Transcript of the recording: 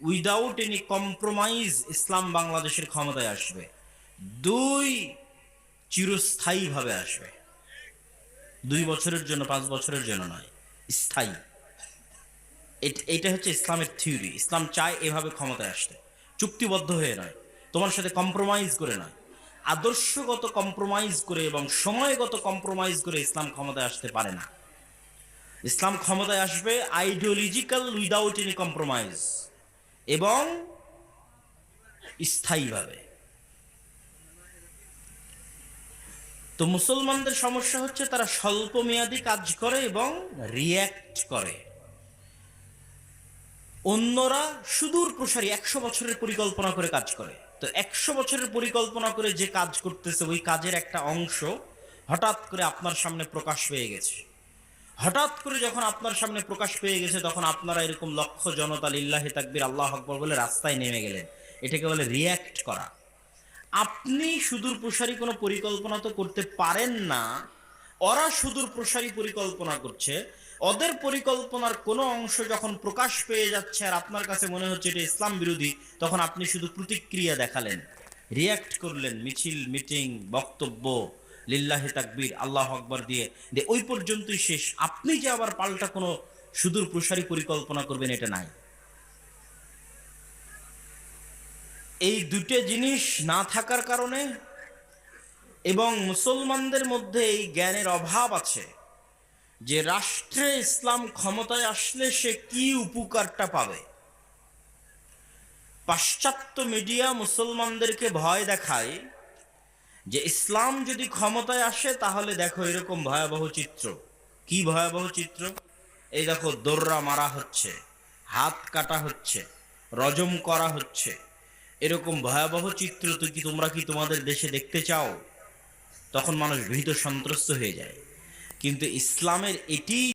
Without any compromise ইসলাম বাংলাদেশের ক্ষমতায় আসবে। দুই, চিরস্থায়ীভাবে আসবে। দুই বছরের জন্য, পাঁচ বছরের জন্য নয়, স্থায়ী। এটা হচ্ছে ইসলামের থিওরি। ইসলাম চায় এভাবে ক্ষমতায় আসতে। চুক্তিবদ্ধ হয়ে নয়। তোমার সাথে কম্প্রোমাইজ করে নয়। আদর্শগত কম্প্রোমাইজ করে এবং সময়গত কম্প্রোমাইজ করে ইসলাম ক্ষমতায় আসতে পারে না। ইসলাম ক্ষমতায় আসবে আইডিওলজিক্যাল উইদাউট এনি কম্প্রোমাইজ এবং স্থায়ীভাবে। তো মুসলমানদের সমস্যা হচ্ছে তারা স্বল্প মেয়াদী কাজ করে এবং রিয়্যাক্ট করে। অন্যরা সুদূর প্রসারী একশো বছরের পরিকল্পনা করে কাজ করে। তো একশো বছরের পরিকল্পনা করে যে কাজ করতেছে, ওই কাজের একটা অংশ হঠাৎ করে আপনার সামনে প্রকাশ পেয়ে গেছে। হঠাৎ করে যখন আপনার সামনে প্রকাশ পেয়ে গেছে, তখন আপনারা এরকম লক্ষ জনতা লিল্লাহি তাকবির, আল্লাহ আকবর বলে রাস্তায় নেমে গেলেন। এটাকে বলে রিয়্যাক্ট করা। আপনি সুদূর প্রসারী কোনো পরিকল্পনা তো করতে পারেন না, ওরা সুদূর প্রসারী পরিকল্পনা করছে, ওদের পরিকল্পনার কোনো অংশ যখন প্রকাশ পেয়ে যাচ্ছে আর আপনার কাছে মনে হচ্ছে এটা ইসলাম বিরোধী, তখন আপনি শুধু প্রতিক্রিয়া দেখালেন। রিয়াক্ট করলেন, মিছিল মিটিং বক্তব্য। লিল্লাহি তাকবীর, আল্লাহ আকবর দিয়ে। দিয়ে ওই পর্যন্তই শেষ। আপনি যে আবার পাল্টা কোনো সুদূর প্রসারী পরিকল্পনা করবেন, এটা নাই। এই দুটো জিনিস না থাকার কারণে এবং মুসলমানদের মধ্যে এই জ্ঞানের অভাব আছে যে রাষ্ট্রে ইসলাম ক্ষমতায় আসলে সে কি উপকারটা পাবে। পাশ্চাত্য মিডিয়া মুসলমানদেরকে ভয় দেখায় যে ইসলাম যদি ক্ষমতায় আসে, তাহলে দেখো এরকম ভয়াবহ চিত্র। কি ভয়াবহ চিত্র? এই দেখো, দোররা মারা হচ্ছে, হাত কাটা হচ্ছে, রজম করা হচ্ছে। এরকম ভয়াবহ চিত্র তো কি তোমরা কি তোমাদের দেশে দেখতে চাও? তখন মানুষ ভীত সন্ত্রস্ত হয়ে যায়। কিন্তু ইসলামের এটি